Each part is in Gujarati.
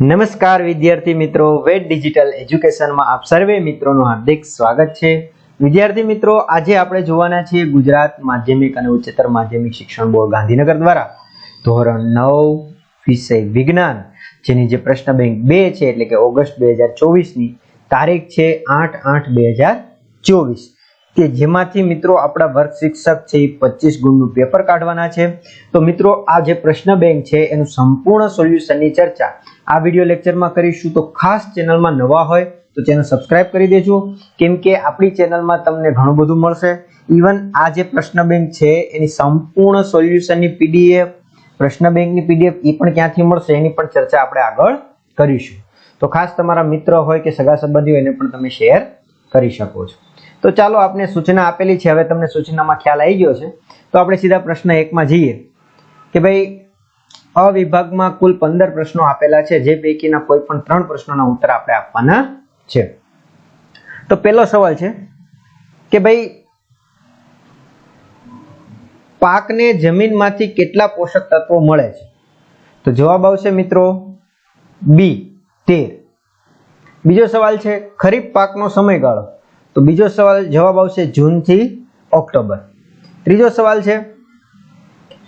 નમસ્કાર વિદ્યાર્થી મિત્રો. વેટ ડિજિટલ એજ્યુકેશનમાં આપ સર્વે મિત્રોનું હાર્દિક સ્વાગત છે. વિદ્યાર્થી મિત્રો, આજે આપણે જોવાના છીએ ગુજરાત માધ્યમિક અને ઉચ્ચતર માધ્યમિક શિક્ષણ બોર્ડ ગાંધીનગર દ્વારા ધોરણ નવ, વિષય વિજ્ઞાન, જેની જે પ્રશ્ન બેંક બે છે, એટલે કે ઓગસ્ટ બે હજાર ચોવીસની તારીખ છે આઠ આઠ બે હજાર ચોવીસ, કે જેમાંથી મિત્રો આપણા વર્ગ શિક્ષક છે એ પચીસ ગુણનું પેપર કાઢવાના છે. તો મિત્રો, આ જે પ્રશ્ન બેંક છે, એનું સંપૂર્ણ સોલ્યુશનની ચર્ચા આ વીડિયો લેક્ચરમાં કરીશું તો ખાસ ચેનલમાં નવા હોય તો ચેનલ સબસ્ક્રાઇબ કરી દેજો. કેમ કે આપણી ચેનલમાં તમને ઘણું બધું મળશે. ઇવન આ જે પ્રશ્ન બેંક છે, એની સંપૂર્ણ સોલ્યુશનની પીડીએફ પ્રશ્ન બેંકની પીડીએફ એ પણ ક્યાંથી મળશે એની પણ ચર્ચા આપણે આગળ કરીશું. તો ખાસ તમારા મિત્ર હોય કે સગા સંબંધીઓ એને પણ તમે શેર કરી શકો છો. તો ચાલો આપણે સૂચના આપેલી છે, હવે તમને સૂચનામાં ખ્યાલ આવી ગયો છે. તો આપણે સીધા પ્રશ્ન એકમાં જઈએ. કે ભાઈ અ વિભાગમાં કુલ પંદર પ્રશ્નો આપેલા છે. જે પૈકીના કોઈ પણ ત્રણ પ્રશ્નોના ઉત્તર આપણે આપવાના છે. તો પહેલો સવાલ છે કે ભાઈ, પાકને જમીનમાંથી કેટલા પોષક તત્વો મળે છે? તો જવાબ આવશે મિત્રો બી, તેર. બીજો સવાલ છે ખરીફ પાકનો સમયગાળો. તો બીજો સવાલ જવાબ આવશે જૂનથી ઓક્ટોબર. ત્રીજો સવાલ છે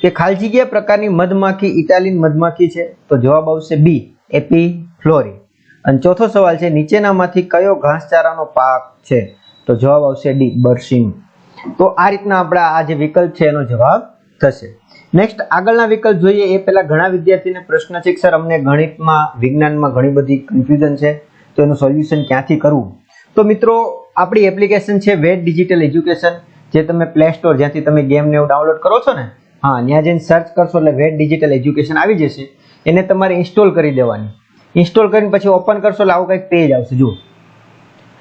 કે ખાલજી જગ્યા પ્રકારની મધમાખી, ઇટાલિયન મધમાખી છે? તો જવાબ આવશે બી એપી ફ્લોરી અને ચોથો સવાલ છે, નીચેનામાંથી કયો ઘાસચારાનો પાક છે? તો જવાબ આવશે ડી બર્સિંગ તો આ રીતના આપણા આ જે વિકલ્પ છે, એનો જવાબ થશે. નેક્સ્ટ આગળના વિકલ્પ જોઈએ, એ પહેલા ઘણા વિદ્યાર્થીને પ્રશ્ન છે સર, અમને ગણિતમાં, વિજ્ઞાનમાં ઘણી બધી કન્ફ્યુઝન છે, તો એનું સોલ્યુશન ક્યાંથી કરવું? તો મિત્રો, આપણી એપ્લિકેશન છે વેટ ડિજિટલ એજ્યુકેશન જે તમે પ્લે સ્ટોર જ્યાંથી તમે ગેમને એવું ડાઉનલોડ કરો છો ને હા, ત્યાં જઈને સર્ચ કરશો એટલે વેટ ડિજિટલ એજ્યુકેશન આવી જશે. એને તમારે ઇન્સ્ટોલ કરી દેવાની. ઇન્સ્ટોલ કરીને પછી ઓપન કરશો એટલે આવું કંઈક પેજ આવશે, જુઓ.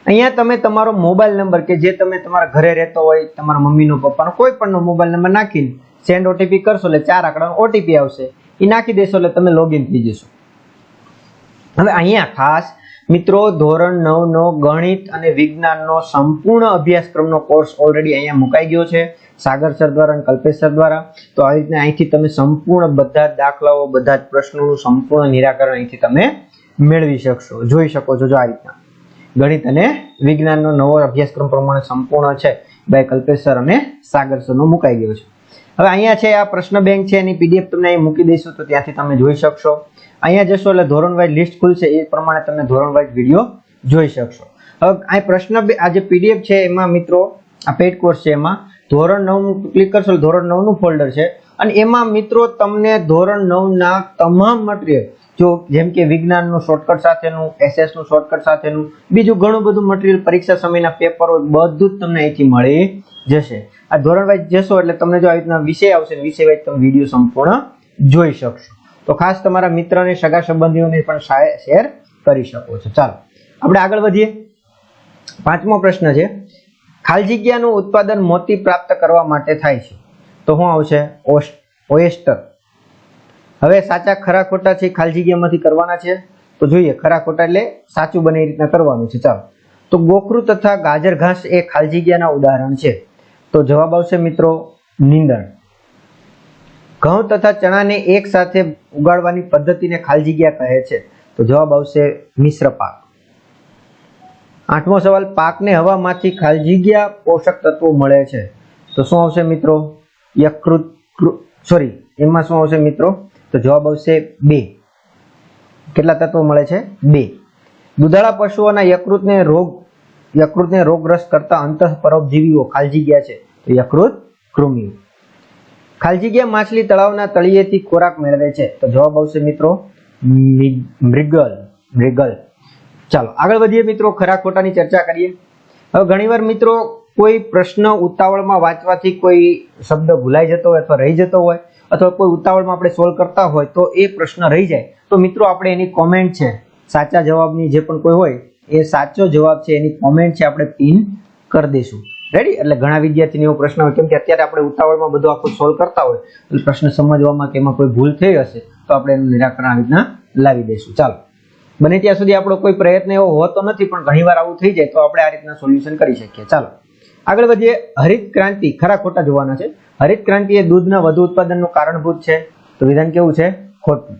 અહીંયા તમે તમારો મોબાઈલ નંબર કે જે તમે તમારા ઘરે રહેતો હોય, તમારા મમ્મીનો, પપ્પાનો, કોઈ પણનો મોબાઈલ નંબર નાખીને સેન્ડ ઓટીપી કરશો એટલે ચાર આંકડાનો ઓટીપી આવશે. એ નાખી દેશો એટલે તમે લોગિન થઈ જશો. હવે અહીંયા ખાસ મિત્રો, ધોરણ નવ નો ગણિત અને વિજ્ઞાનનો સંપૂર્ણ અભ્યાસક્રમનો કોર્સ ઓલરેડી અહીંયા મુકાઈ ગયો છે, સાગર સર દ્વારા અને કલ્પેશ સર દ્વારા. તો આવી રીતના અહીંથી તમે સંપૂર્ણ બધા જ દાખલાઓ, બધા જ પ્રશ્નોનું સંપૂર્ણ નિરાકરણ અહીંથી તમે મેળવી શકશો, જોઈ શકો છો જો આ રીતના. ગણિત અને વિજ્ઞાનનો નવો અભ્યાસક્રમ પ્રમાણે સંપૂર્ણ છે. બાય કલ્પેશ સર અને સાગર સરનો મુકાઈ ગયો છે. હવે અહીંયા છે, આ પ્રશ્ન બેંક છે, એની પીડીએફ તમને અહીં મૂકી દઈશું, તો ત્યાંથી તમે જોઈ શકશો. અહીંયા જશો એટલે ધોરણ વાઇઝ લિસ્ટ ખુલશે, એ પ્રમાણે તમે ધોરણ વાઇઝ વીડિયો જોઈ શકશો. હવે આ પ્રશ્ન આ જે પીડીએફ છે, એમાં મિત્રો, આ પેડ કોર્સ છે એમાં, ધોરણ નવ ક્લિક કરશો ધોરણ નવનું ફોલ્ડર છે. અને એમાં મિત્રો તમને ધોરણ નવ ના તમામ મટીરિયલ જો જેમ કે વિજ્ઞાનનું શોર્ટકટ સાથેનું એસએસનું શોર્ટકટ સાથેનું, બીજું ઘણું બધું મટીરિયલ પરીક્ષા સમયના પેપરો બધું જ તમને અહીંથી મળી જશે. આ ધોરણ વાઇઝ જશો એટલે તમને જો આવી રીતના વિષય આવશે વિષય વાઇઝ તમે વીડિયો સંપૂર્ણ જોઈ શકશો. તો ખાસ તમારા મિત્રને, સગા સંબંધીઓને પણ શેર કરી શકો છો. ચાલો, આપણે આગળ વધીએ. પાંચમો પ્રશ્ન છે, ખાલી ઉત્પાદન મોતી પ્રાપ્ત કરવા માટે થાય છે. તો શું આવશે? ઓએસ્ટર. હવે સાચા ખરા ખોટા છે ખાલી જગ્યામાંથી કરવાના છે. તો જોઈએ, ખરા ખોટા એટલે સાચું બને એ રીતના કરવાનું છે. ચાલો. તો ગોખરું તથા ગાજર ઘાસ એ ખાલી જગ્યાના ઉદાહરણ છે. તો જવાબ આવશે મિત્રો નીંદણ. ઘઉં તથા ચણાને એક સાથે ઉગાડવાની પદ્ધતિને ખાલી જગ્યા કહે છે. તો જવાબ આવશે મિશ્ર પાક. આઠમો સવાલ, પાકને હવામાંથી ખાલી જગ્યા પોષક તત્વો મળે છે. તો શું આવશે મિત્રો? યકૃત સોરી, એમાં શું આવશે મિત્રો? તો જવાબ આવશે બે. કેટલા તત્વો મળે છે? બે. દુધાળા પશુઓના યકૃતને રોગ, યકૃતને રોગગ્રસ્ત કરતા અંતઃ પરોપજીવીઓ ખાલજી ગયા છે. તો યકૃત કૃમિઓ. ખાલજી ગયા માછલી તળાવના તળિયેથી ખોરાક મેળવે છે. તો જવાબ આવશે મિત્રો મૃગલ મૃગલ. ચાલો આગળ વધીએ મિત્રો, ખરા ખોટાની ચર્ચા કરીએ. હવે ઘણીવાર મિત્રો કોઈ પ્રશ્ન ઉતાવળમાં વાંચવાથી કોઈ શબ્દ ભૂલાઈ જતો હોય અથવા રહી જતો હોય, અથવા કોઈ ઉતાવળમાં આપણે સોલ્વ કરતા હોય, તો એ પ્રશ્ન રહી જાય. તો મિત્રો, આપણે એની કોમેન્ટ છે, સાચા જવાબની જે પણ કોઈ હોય, એ સાચો જવાબ છે, એની કોમેન્ટ છે, આપણે પિન કરી દઈશું. રેડી એટલે ઘણા વિદ્યાર્થીને એવો પ્રશ્ન હોય, કેમ કે અત્યારે આપણે ઉતાવળમાં બધું આખું સોલ્વ કરતા હોય, એટલે પ્રશ્ન સમજવામાં કે એમાં કોઈ ભૂલ થઈ હશે, તો આપણે એનું નિરાકરણ આવી રીતના લાવી દઈશું. ચાલો. બને ત્યાં સુધી આપણો કોઈ પ્રયત્ન એવો હોતો નથી, પણ ઘણીવાર આવું થઈ જાય, તો આપણે આ રીતના સોલ્યુશન કરી શકીએ. ચાલો. આગળ વધીએ, હરિત ક્રાંતિ ખરા ખોટા જોવાના છે. હરિત ક્રાંતિ એ દૂધના વધુ ઉત્પાદનનું કારણભૂત છે. તો વિધાન કેવું છે? ખોટું.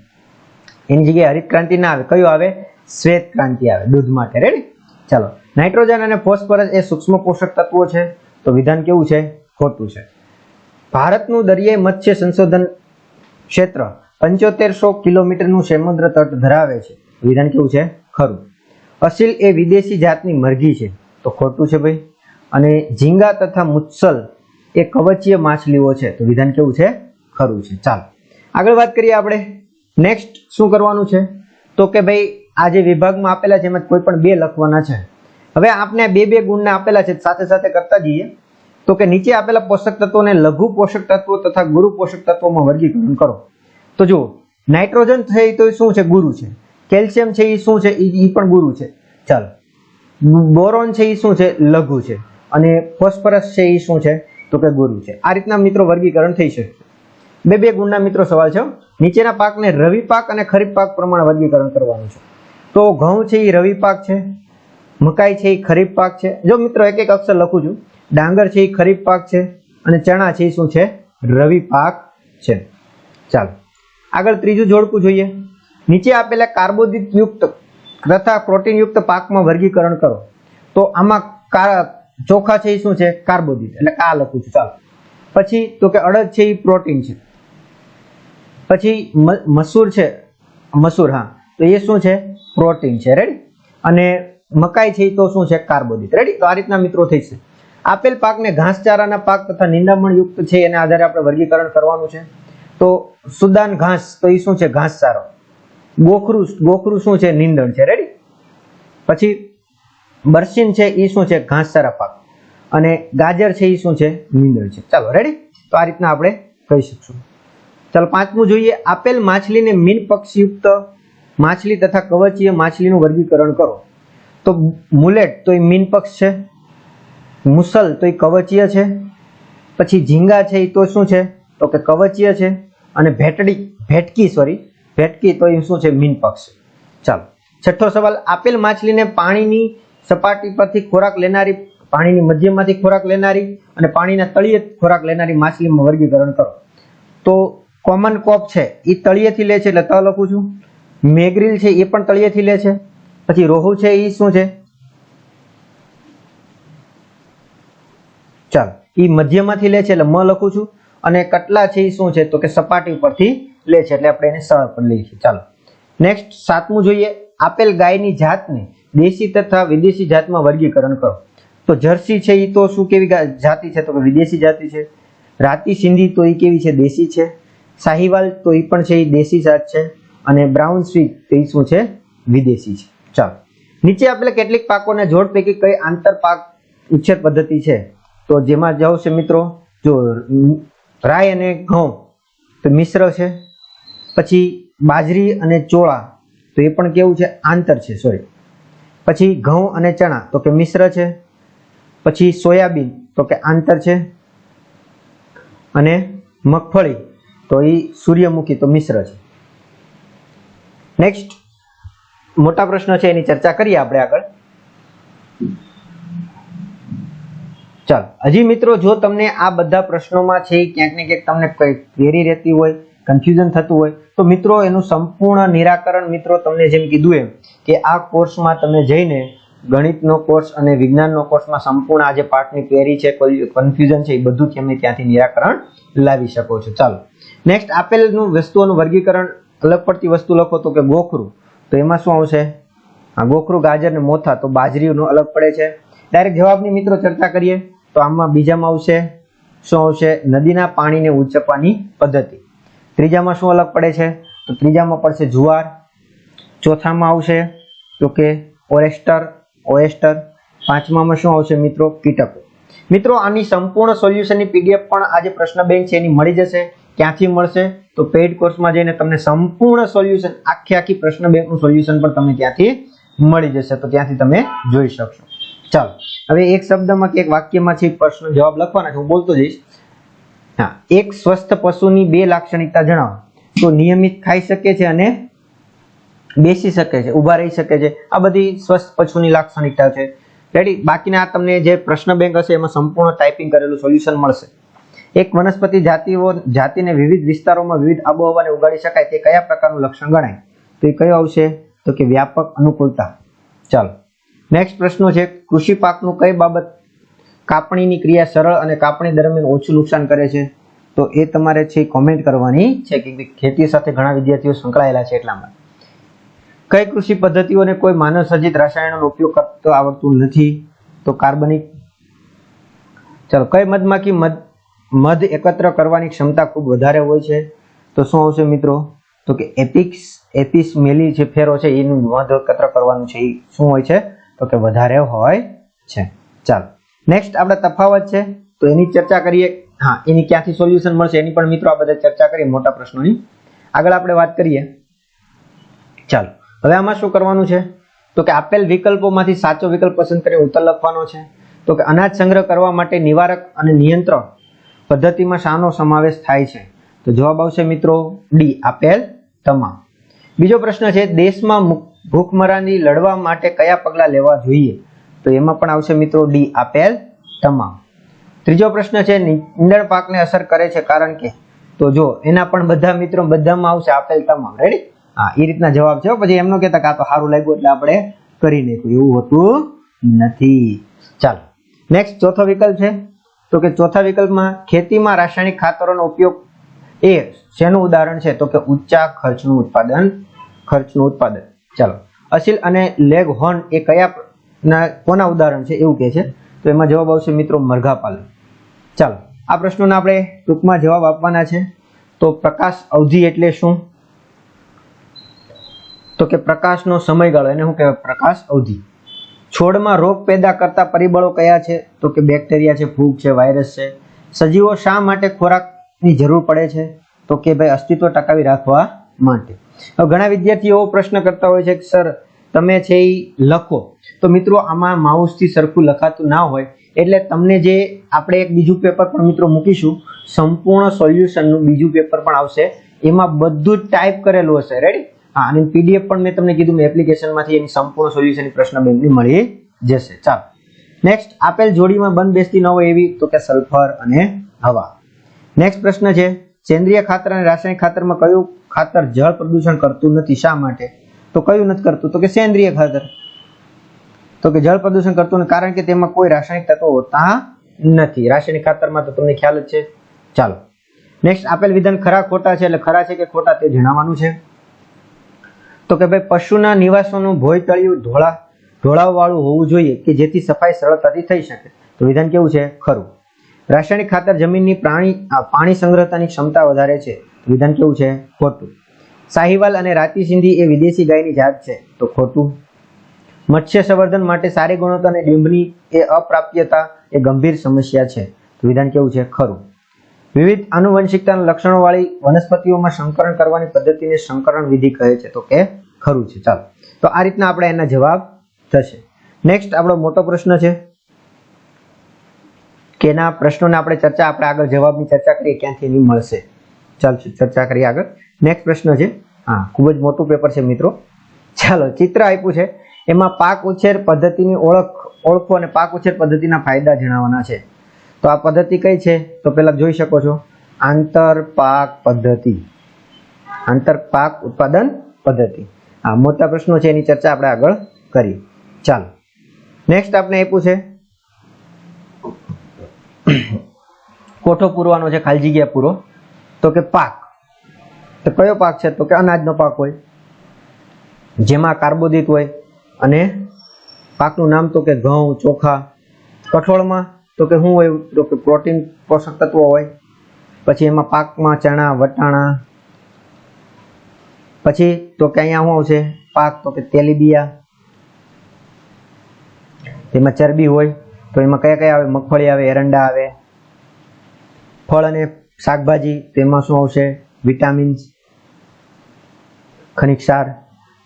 એની જગ્યાએ હરિત ક્રાંતિ ના આવે. કયું આવે? શ્વેત ક્રાંતિ આવે, દૂધ માટે. રેડી ચાલો. નાઇટ્રોજન અને ફોસ્ફરસ એ સૂક્ષ્મ પોષક તત્વો છે. તો વિધાન કેવું છે? ખોટું છે. ભારતનું દરિયાઈ મત્સ્ય સંશોધન ક્ષેત્ર પંચોતેરસો કિલોમીટરનું સમુદ્ર તટ ધરાવે છે. વિધાન કેવું છે? ખરું. અસિલ એ વિદેશી જાતની મરઘી છે. તો ખોટું છે ભાઈ? અને ઝીંગા તથા મુત્સલ એ કવચીય માછલીઓ છે. તો વિધાન કેવું છે? ખરું છે. ચાલો. આગળ વાત કરીએ આપણે. નેક્સ્ટ શું કરવાનું છે? તો કે ભાઈ, આ જે વિભાગમાં આપેલા છે એમાં કોઈ પણ બે લખવાના છે. હવે આપને બે બે ગુણના આપેલા છે, સાથે સાથે કરતા જઈએ. તો કે નીચે આપેલા પોષક તત્વોને લઘુ પોષક તત્વો તથા ગુરુ પોષક તત્વોમાં વર્ગીકરણ કરો. તો જુઓ, નાઇટ્રોજન છે એ તો શું છે? ગુરુ છે. કેલ્શિયમ છે એ શું છે? એ પણ ગુરુ છે. ચાલો. બોરોન છે એ શું છે? લઘુ છે. અને ફોસ્ફરસ છે એ શું છે? તો કે ગુરુ છે. આ રીતના મિત્રો વર્ગીકરણ થઈ શકે. બે બે ગુણના મિત્રો સવાલ છે નીચેના પાકને રવિ પાક અને ખરીફ પાક પ્રમાણે વર્ગીકરણ કરવાનું છે. તો ઘઉં છે એ રવિ પાક છે. મકાઈ છે એ ખરીફ પાક છે. જો મિત્રો એક એક અક્ષર લખું છું. ડાંગર છે એ ખરીફ પાક છે અને ચણા છે એ શું છે? રવિ પાક છે. ચાલો. આગળ ત્રીજું જોડકું જોઈએ. નીચે આપેલા કાર્બોદિત યુક્ત તથા પ્રોટીન યુક્ત પાકમાં વર્ગીકરણ કરો. તો આમાં ચોખા છે એ શું છે? કાર્બોદિત. એટલે આ લખું છું. ચાલો. પછી તો કે અડદ છે એ પ્રોટીન છે. પછી મસૂર છે. મસૂર, હા. તો એ શું છે? પ્રોટીન છે. રેડી અને મકાઈ છે એ તો શું છે? કાર્બોદિત. રેડી તો આ રીતના મિત્રો થઈ છે આપેલ પાકને ઘાસચારાના પાક તથા નિંદામણ યુક્ત છે એના આધારે આપણે વર્ગીકરણ કરવાનું છે. તો સુદાન ઘાસ, તો એ શું છે? ઘાસચારો. ગોખરું ગોખરું શું છે? નીંદણ છે. રેડી પછી બરસીન છે એ શું છે? ઘાસચારા પાક. અને ગાજર છે એ શું છે? નીંદણ છે. ચાલો રેડી તો આ રીતના આપણે કહી શકશું. ચાલો, પાંચમું જોઈએ. આપેલ માછલીને મીન પક્ષયુક્ત માછલી તથા કવચીય માછલીનું વર્ગીકરણ કરો. તો મુલેટ તો એ મીન પક્ષ છે, મુસલ તો એ કવચીય છે, પછી ઝીંગા છે એ તો શું છે? તો કે કવચીય છે, અને ભેટડી, ભેટકી સોરી ભેટકી તો એ શું છે? મીન પક્ષ. ચાલો, છઠ્ઠો સવાલ. આપેલ માછલીને પાણીની સપાટી પરથી ખોરાક લેનારી, પાણીની મધ્યમાંથી ખોરાક લેનારી અને પાણીના તળિયે ખોરાક લેનારી માછલીમાં વર્ગીકરણ કરો. તો કોમન કોપ છે એ તળિયેથી લે છે એટલે ત લખું છું. મેગ્રીલ છે એ પણ તળિયેથી લે છે. પછી રોહુ છે એ શું છે? ચાલો એ મધ્યમાંથી લે છે એટલે મ લખું છું. અને કટલા છે એ શું છે? તો કે સપાટી પરથી લે છે એટલે આપણે એને સ પર લઈએ છીએ. ચાલો, નેક્સ્ટ, સાતમું જોઈએ. આપેલ ગાયની જાતને દેશી તથા વિદેશી જાતમાં વર્ગીકરણ કરો. તો જર્સી છે એ તો શું કેવી જાતિ છે? તો કે વિદેશી જાતિ છે. રાતી સિંધી તો એ કેવી છે? દેશી છે. સાહીવાલ તો એ પણ છે એ દેશી જાત છે. અને બ્રાઉન સ્વીટ તો એ શું છે? વિદેશી છે. ચાલો. નીચે આપેલા કેટલીક પાકોના જોડ પૈકી કઈ આંતર પાક ઉછેર પદ્ધતિ છે? તો જેમાં જાઓ છે મિત્રો, જો રાય અને ઘઉં, તો મિશ્ર છે. પછી બાજરી અને ચોળા, તો એ પણ કેવું છે? આંતર છે સોરી પછી ઘઉં અને ચણા, તો કે મિશ્ર છે. પછી સોયાબીન, તો કે આંતર છે. અને મગફળી, તો એ સૂર્યમુખી, તો મિશ્ર છે. નેક્સ્ટ મોટા પ્રશ્ન છે, એની ચર્ચા કરીએ આપણે આગળ. ચાલો, હજી મિત્રો, જો તમને આ બધા પ્રશ્નોમાં છે ક્યાંક ને ક્યાંક તમને કઈ ક્વેરી રહેતી હોય કન્ફ્યુઝન થતું હોય. તો મિત્રો, એનું સંપૂર્ણ નિરાકરણ મિત્રો તમને જેમ કીધું એમ, કે આ કોર્સમાં તમે જઈને ગણિતનો કોર્સ અને વિજ્ઞાનનો કોર્સમાં સંપૂર્ણ આ જે પાઠની ક્વેરી છે કન્ફ્યુઝન છે, એ બધું તમે ત્યાંથી નિરાકરણ લાવી શકો છો. ચાલો. નેક્સ્ટ આપેલનું વસ્તુઓનું વર્ગીકરણ અલગ પડતી વસ્તુ લખો તો કે ગોખરું. તો એમાં શું આવશે? આ ગોખરું, ગાજર ને મોથા, તો બાજરીનું અલગ પડે છે. ડાયરેક્ટ જવાબની મિત્રો ચર્ચા કરીએ. તો આમાં બીજામાં આવશે. શું આવશે? નદીના પાણીને ઉંચકવાની પદ્ધતિ. ત્રીજામાં શું અલગ પડે છે? તો ત્રીજામાં પડશે જુવાર. ચોથામાં આવશે તો કે ઓરેસ્ટર, ઓએસ્ટર. પાંચમામાં શું આવશે મિત્રો? કીટકો. મિત્રો, આની સંપૂર્ણ સોલ્યુશનની પીડીએફ પણ આ જે પ્રશ્ન બેંક છે, એની મળી જશે. ક્યાંથી મળશે? તો પેઇડ કોર્સમાં જઈને તમને સંપૂર્ણ સોલ્યુશન, આખી આખી પ્રશ્ન બેંકનું સોલ્યુશન પણ તમને ત્યાંથી મળી જશે. તો ત્યાંથી તમે જોઈ શકશો. ચાલો. હવે એક શબ્દમાં કે એક વાક્યમાં છે પ્રશ્ન જવાબ લખવાના છે. હું બોલતો જઈશ. એક સ્વસ્થ પશુની બે લાક્ષણિકતા જણાવો. તો નિયમિત ખાઈ શકે છે અને બેસી શકે છે, ઊભા રહી શકે છે. આ બધી સ્વસ્થ પશુની લાક્ષણિકતા છે. રેડી બાકીના તમને જે પ્રશ્ન બેંક હશે, એમાં સંપૂર્ણ ટાઈપિંગ કરેલું સોલ્યુશન મળશે. એક વનસ્પતિ જાતિઓ, જાતિને વિવિધ વિસ્તારોમાં વિવિધ આબોહવાને ઉગાડી શકાય તે કયા પ્રકારનું લક્ષણ ગણાય? તો એ કયો આવશે? તો કે વ્યાપક અનુકૂળતા. ચાલો. નેક્સ્ટ પ્રશ્ન છે, કૃષિ પાકનું કઈ બાબત કાપણીની ક્રિયા સરળ અને કાપણી દરમિયાન ઓછું નુકસાન કરે છે. તો એ તમારે છે કોમેન્ટ કરવાની છે કે ખેતી સાથે ઘણા વિદ્યાર્થીઓ સંકળાયેલા છે એટલા માટે. કઈ કૃષિ પદ્ધતિઓને કોઈ માનવ સર્જિત રસાયણોનો ઉપયોગ કરતો આવડતું નથી? તો કાર્બનિક. ચાલો, કઈ મધમાખી મધ મધ એકત્ર કરવાની ક્ષમતા ખૂબ વધારે હોય છે? તો શું આવશે મિત્રો? તો કે એપિક્સ, એપિસ મેલી જે ફેરો છે, એનું મધ એકત્ર કરવાનું છે, એ શું હોય છે? તો કે વધારે હોય છે. ચાલો. નેક્સ્ટ આપણે તફાવત છે, તો એની ચર્ચા કરીએ. હા, એની ક્યાંથી સોલ્યુશન મળશે એની પણ મિત્રો આ બધા ચર્ચા કરીએ મોટા પ્રશ્નોની. આગળ આપણે વાત કરીએ. ચાલો, હવે આમાં શું કરવાનું છે? તો કે આપેલ વિકલ્પોમાંથી સાચો વિકલ્પ પસંદ કરી ઉત્તર લખવાનો છે. તો કે અનાજ સંગ્રહ કરવા માટે નિવારક અને નિયંત્રણ પદ્ધતિમાં શાનો સમાવેશ થાય છે. તો જવાબ આવશે મિત્રો ડી, આપેલ તમામ. બીજો પ્રશ્ન છે, દેશમાં ભૂખમરાની લડવા માટે કયા પગલાં લેવા જોઈએ? તો એમાં પણ આવશે મિત્રો ડી આપેલ તમામ. ત્રીજો પ્રશ્ન છે નીંદણ પાકને અસર કરે છે કારણ કે, તો જો એના પણ બધા મિત્રો બધામાં આવશે આપેલ તમામ. રેડી હા એ રીતના જવાબ છે પછી એમનો કહેતા કે આ તો સારું લાગ્યું એટલે આપણે કરી નાખ્યું. એવું હોતું નથી. ચાલો નેક્સ્ટ ચોથો વિકલ્પ છે. તો કે ચોથા વિકલ્પમાં ખેતીમાં રાસાયણિક ખાતરોનો ઉપયોગ એ શેનું ઉદાહરણ છે? તો કે ઊંચા ખર્ચનું ઉત્પાદન ખર્ચનું ઉત્પાદન. ચાલો, અસિલ અને લેગ હોર્ન એ કયા ના, કોના ઉદાહરણ છે એવું કહે છે? તો એમાં જવાબ આવશે મિત્રો મરઘા પાલન ચાલો, આ પ્રશ્નોના આપણે ટૂંકમાં જવાબ આપવાના છે. તો પ્રકાશ અવધિ એટલે શું? તો કે પ્રકાશનો સમયગાળો, એને શું કહેવાય? પ્રકાશ અવધિ. છોડમાં રોગ પેદા કરતા પરિબળો કયા છે? તો કે બેક્ટેરિયા છે, ફૂગ છે, વાયરસ છે. સજીવો શા માટે ખોરાકની જરૂર પડે છે? તો કે ભાઈ, અસ્તિત્વ ટકાવી રાખવા માટે. હવે ઘણા વિદ્યાર્થીઓ પ્રશ્ન કરતા હોય છે કે, સર તમે છે એ લખો. તો મિત્રો, આમાં માઉસથી સરખું લખાતું ના હોય, એટલે તમને જે આપણે એક બીજું પેપર પણ મિત્રો મૂકીશું, સંપૂર્ણ સોલ્યુશનનું બીજું પેપર પણ આવશે. એમાં બધું જ ટાઈપ કરેલું હશે. રેડી હા, અને પીડીએફ પણ મેં તમને કીધું, મેં એપ્લિકેશનમાંથી એની સંપૂર્ણ સોલ્યુશનની પ્રશ્ન બેંકની મળી જશે. ચાલો. નેક્સ્ટ આપેલ જોડીમાં બંધ બેસતી ન હોય એવી, તો કે સલ્ફર અને હવા. નેક્સ્ટ પ્રશ્ન છે સેન્દ્રિય ખાતર અને રાસાયણિક ખાતરમાં કયું ખાતર જળ પ્રદૂષણ કરતું નથી? શા માટે? તો કયું નથી કરતું? તો કે સેન્દ્રિય ખાતર. તો કે જળ પ્રદૂષણ કરતું કારણ કે તેમાં કોઈ રાસાયણિક તત્વો હોતા નથી. રાસાયણિક ખાતરમાં તો તમને ખ્યાલ જ છે. ચાલો. નેક્સ્ટ આપેલ વિધાન ખરા ખોટા છે, એટલે ખરા છે કે ખોટા તે જણાવવાનું છે. તો કે ભાઈ, પશુના નિવાસોનું ભોય તળિયું ધોળા ઢોળાવવાળું હોવું જોઈએ કે જેથી સફાઈ સરળતાથી થઈ શકે. તો વિધાન કેવું છે? ખરું. રાસાયણિક ખાતર જમીનની પ્રાણી પાણી સંગ્રહતાની ક્ષમતા વધારે છે. વિધાન કેવું છે? ખોટું. સાહિવાલ અને રાતી સિંધી એ વિદેશી ગાયની જાત છે. તો ખોટું. મત્સ્ય સંવર્ધન માટે સારી ગુણવત્તા અને ડીંભની એ અપ્રાપ્યતા એ ગંભીર સમસ્યા છે. વિધાન કેવું છે? ખરું. વિવિધ આનુવંશિકતાના લક્ષણોવાળી વનસ્પતિઓમાં સંકરણ કરવાની પદ્ધતિને સંકરણ વિધિ કહે છે. તો કે ખરું છે. ચાલો. તો આ રીતના આપણે એના જવાબ થશે. નેક્સ્ટ આપણો મોટો પ્રશ્ન છે. કે એના પ્રશ્નોને આપણે ચર્ચા, આપણે આગળ જવાબની ચર્ચા કરીએ, ક્યાંથી એની મળશે. ચાલશે. ચર્ચા કરીએ આગળ. નેક્સ્ટ પ્રશ્ન છે. હા, ખૂબ જ મોટું પેપર છે મિત્રો. ચાલો, ચિત્ર આપ્યું છે. એમાં પાક ઉછેર પદ્ધતિની ઓળખ, ઓળખો અને પાક ઉછેર પદ્ધતિના ફાયદા જણાવવાના છે. તો આ પદ્ધતિ કઈ છે? તો પહેલા જોઈ શકો છો. આંતર પાક પદ્ધતિ. આંતર પાક ઉત્પાદન પદ્ધતિ. આ મોટા પ્રશ્નો છે, એની ચર્ચા આપણે આગળ કરીએ. ચાલો. નેક્સ્ટ આપણે આપ્યું છે. કોઠો પૂરવાનો છે, ખાલી જગ્યા પૂરો. તો કે પાક. તો કયો પાક છે? તો કે અનાજનો પાક હોય. જેમાં કાર્બોદિત હોય અને પાકનું નામ તો કે ઘઉં, ચોખા. કઠોળમાં તો કે શું હોય? તો કે પ્રોટીન પોષક તત્વો હોય. પછી એમાં પાકમાં ચણા, વટાણા. પછી તો કે અહીંયા શું આવશે? પાક તો કે તેલીબિયા. એમાં ચરબી હોય તો એમાં કયા કયા આવે? મગફળી આવે, એરંડા આવે. ફળ અને શાકભાજી તેમાં શું આવશે? વિટામિન્સ, ખનિજ ક્ષાર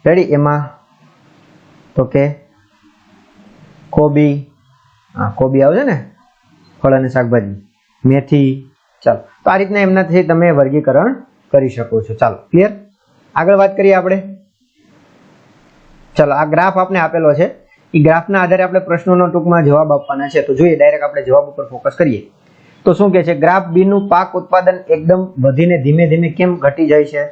રેડી, એમાં તો કે કોબી હા કોબી આવશે ને, ફળ અને શાકભાજી. મેથી, ચાલો. તો આ રીતના એમનાથી તમે વર્ગીકરણ કરી શકો છો. ચાલો, ક્લિયર? આગળ વાત કરીએ આપણે. ચાલો, આ ગ્રાફ આપણે આપેલો છે. એ ગ્રાફના આધારે આપણે પ્રશ્નોનો ટૂંકમાં જવાબ આપવાના છે. તો જોઈએ, ડાયરેક્ટ આપણે જવાબ ઉપર ફોકસ કરીએ. તો શું કહે છે ગ્રાફ બી નું પાક ઉત્પાદન એકદમ વધીને ધીમે ધીમે કેમ ઘટી જાય છે?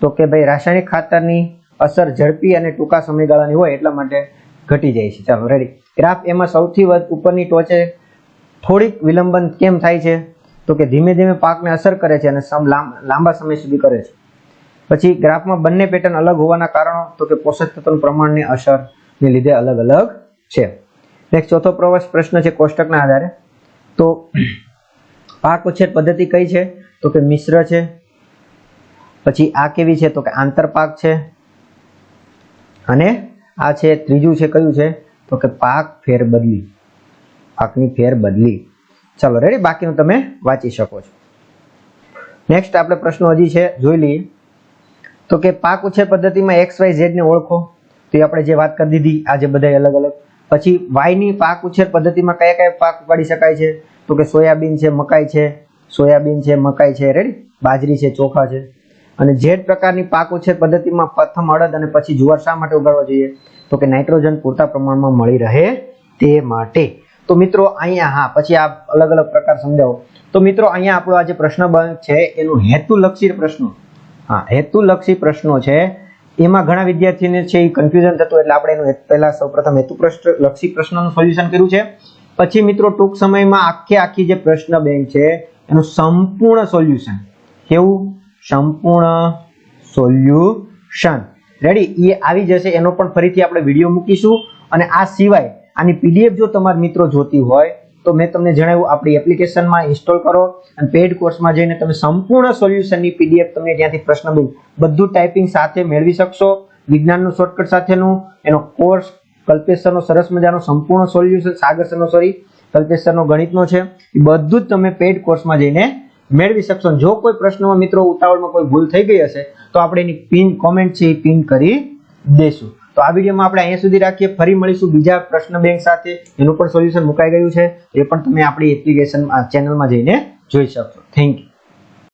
તો કે ભાઈ, રાસાયણિક ખાતરની અસર ઝડપી અને ટૂંકા સમયગાળાની હોય એટલા માટે ઘટી જાય છે. ચાલો રેડી ગ્રાફ એમાં સૌથી ઉપરની ટોચે થોડીક વિલંબન કેમ થાય છે? તો કે ધીમે ધીમે પાકને અસર કરે છે અને સમ, લાંબ- લાંબા સમય સુધી કરે છે. પછી ગ્રાફમાં બંને પેટર્ન અલગ હોવાના કારણો, તો કે પોષક તત્વોના પ્રમાણની અસરને લીધે અલગ અલગ છે. નેક્સ્ટ ચોથો પ્રવાસ પ્રશ્ન છે કોષ્ટકના આધારે. તો પાક ઉછેર પદ્ધતિ કઈ છે? તો કે મિશ્ર છે. પછી આ કેવી છે? તો કે આંતરપાક છે. અને આ છે, ત્રીજું છે કયું છે? તો કે પાક ફેર બદલી પાકની ફેર બદલી ચાલો રેડી બાકીનું તમે વાંચી શકો છો. નેક્સ્ટ આપણે પ્રશ્નો હજી છે, જોઈ લઈએ. તો કે પાક ઉછેર પદ્ધતિમાં એક્સ વાય ઝેડ ને ઓળખો. તો એ આપણે જે વાત કરી દીધી આજે બધા અલગ અલગ પછી વાયની પાક ઉછેર પદ્ધતિમાં કયા કયા પાક ઉગાડી શકાય છે? તો કે સોયાબીન છે, મકાઈ છે, સોયાબીન છે, મકાઈ છે રેડી બાજરી છે, ચોખા છે. અને જે પ્રકારની પાક ઉછેર પદ્ધતિમાં પ્રથમ અડદ અને પછી જુવાર શા માટે ઉગાડવા જોઈએ? તો કે નાઇટ્રોજન પૂરતા પ્રમાણમાં મળી રહે તે માટે. તો મિત્રો, અહીંયા હા, પછી આ અલગ અલગ પ્રકાર સમજાવો. તો મિત્રો, અહીંયા આપણો આ જે પ્રશ્ન બંધ છે, એનું હેતુલક્ષી પ્રશ્નો. હા, હેતુલક્ષી પ્રશ્નો છે. એમાં ઘણા વિદ્યાર્થીને છે એ કન્ફ્યુઝન થતું એટલે આપણે એનું પહેલા સૌપ્રથમ હેતુ પ્રશ્ન લક્ષી પ્રશ્નનું સોલ્યુશન કર્યું છે. પછી મિત્રો ટૂંક સમયમાં આખે આખી જે પ્રશ્ન બેંક છે, એનું સંપૂર્ણ સોલ્યુશન કેવું? સંપૂર્ણ સોલ્યુશન રેડી એ આવી જશે. એનો પણ ફરીથી આપણે વીડિયો મૂકીશું. અને આ સિવાય આની પીડીએફ જો તમારા મિત્રો જોતી હોય, તો મેં તમને જણાવ્યું, આપણી એપ્લિકેશનમાં ઇન્સ્ટોલ કરો અને પેડ કોર્સમાં જઈને તમે સંપૂર્ણ સોલ્યુશનની પીડીએફ તમને ત્યાંથી પ્રશ્ન બધું ટાઈપિંગ સાથે મેળવી શકશો. વિજ્ઞાનનું શોર્ટકટ સાથેનું, એનો કોર્સ કલ્પેશ સરનો સરસ મજાનો સંપૂર્ણ સોલ્યુશન સાગર સરનો સોરી કલ્પેશ સરનો ગણિતનો છે. એ બધું જ તમે પેડ કોર્સમાં જઈને મેળવી શકશો. જો કોઈ પ્રશ્નમાં મિત્રો ઉતાવળમાં કોઈ ભૂલ થઈ ગઈ હશે, તો આપણે એની પિન કોમેન્ટ છે એ પિન કરી દેશું તો આ વિડીયોમાં આપણે અહીંયા સુધી રાખીએ. ફરી મળીશું બીજા પ્રશ્ન બેંક સાથે. એનું પણ સોલ્યુશન મુકાઈ ગયું છે. એ પણ તમે આપણી એપ્લિકેશન ચેનલમાં જઈને જોઈ શકશો થેન્ક યુ